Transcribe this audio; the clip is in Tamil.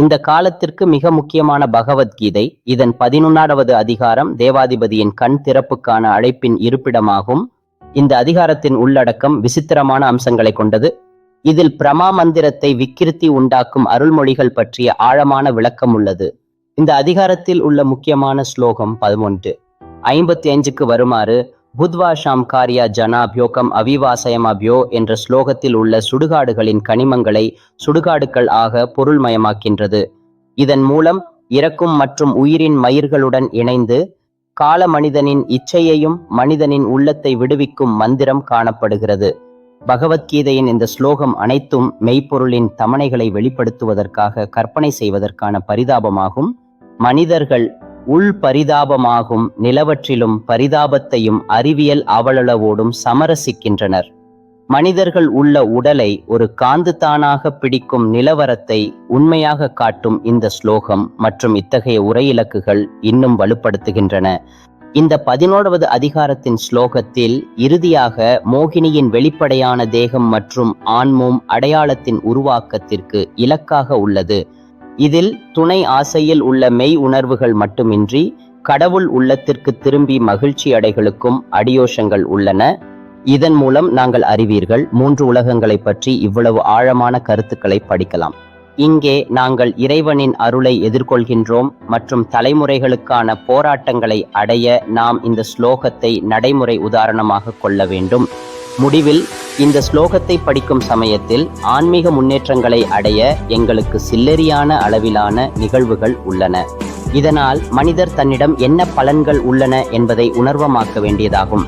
இந்த காலத்திற்கு மிக முக்கியமான பகவத்கீதை இதன் பதினொன்னாவது அதிகாரம் தேவாதிபதியின் கண் திறப்புக்கான அழைப்பின் இருப்பிடமாகும். இந்த அதிகாரத்தின் உள்ளடக்கம் விசித்திரமான அம்சங்களை கொண்டது. இதில் பிரமா மந்திரத்தை விக்கிருத்தி உண்டாக்கும் அருள்மொழிகள் பற்றிய ஆழமான விளக்கம் உள்ளது. இந்த அதிகாரத்தில் உள்ள முக்கியமான ஸ்லோகம் பதினொன்று. ஐம்பத்தி அஞ்சுக்கு வருமாறு புத்வாஷாம் காரியா ஜனாபியோகம் அவிவாசயமாபியோ என்ற ஸ்லோகத்தில் உள்ள சுடுகாடுகளின் கனிமங்களை சுடுகாடுகள் ஆக பொருள்மயமாக்கின்றது. இதன் மூலம் இறக்கும் மற்றும் உயிரின் மயிர்களுடன் இணைந்து கால மனிதனின் இச்சையையும் மனிதனின் உள்ளத்தை விடுவிக்கும் மந்திரம் காணப்படுகிறது. பகவத்கீதையின் இந்த ஸ்லோகம் அனைத்தும் மெய்ப்பொருளின் தமனைகளை வெளிப்படுத்துவதற்காக கற்பனை செய்வதற்கான பரிதாபமாகும். மனிதர்கள் உள் பரிதாபமாகும் நிலவற்றிலும் பரிதாபத்தையும் அறிவியல் அவளளவோடும் சமரசிக்கின்றனர். மனிதர்கள் உள்ள உடலை ஒரு காந்து தானாக பிடிக்கும் நிலவரத்தை உண்மையாக காட்டும் இந்த ஸ்லோகம் மற்றும் இத்தகைய உரையிலக்குகள் இன்னும் வலுப்படுத்துகின்றன. இந்த பதினோராவது அதிகாரத்தின் ஸ்லோகத்தில் இறுதியாக மோகினியின் வெளிப்படையான தேகம் மற்றும் ஆன்மோம் அடையாளத்தின் உருவாக்கத்திற்கு இலக்காக உள்ளது. இதில் துணை ஆசையில் உள்ள மெய் உணர்வுகள் மட்டுமின்றி கடவுள் உள்ளத்திற்கு திரும்பி மகிழ்ச்சி அடைகளுக்கும் அடியோஷங்கள் உள்ளன. இதன் மூலம் நாங்கள் அறிவீர்கள் மூன்று உலகங்களை பற்றி இவ்வளவு ஆழமான கருத்துக்களை படிக்கலாம். இங்கே நாங்கள் இறைவனின் அருளை எதிர்கொள்கின்றோம் மற்றும் தலைமுறைகளுக்கான போராட்டங்களை அடைய நாம் இந்த ஸ்லோகத்தை நடைமுறை உதாரணமாக கொள்ள வேண்டும். முடிவில் இந்த ஸ்லோகத்தை படிக்கும் சமயத்தில் ஆன்மீக முன்னேற்றங்களை அடைய எங்களுக்கு சில்லறியான அளவிலான நிகழ்வுகள் உள்ளன. இதனால் மனிதர் தன்னிடம் என்ன பலன்கள் உள்ளன என்பதை உணர்வமாக்க வேண்டியதாகும்.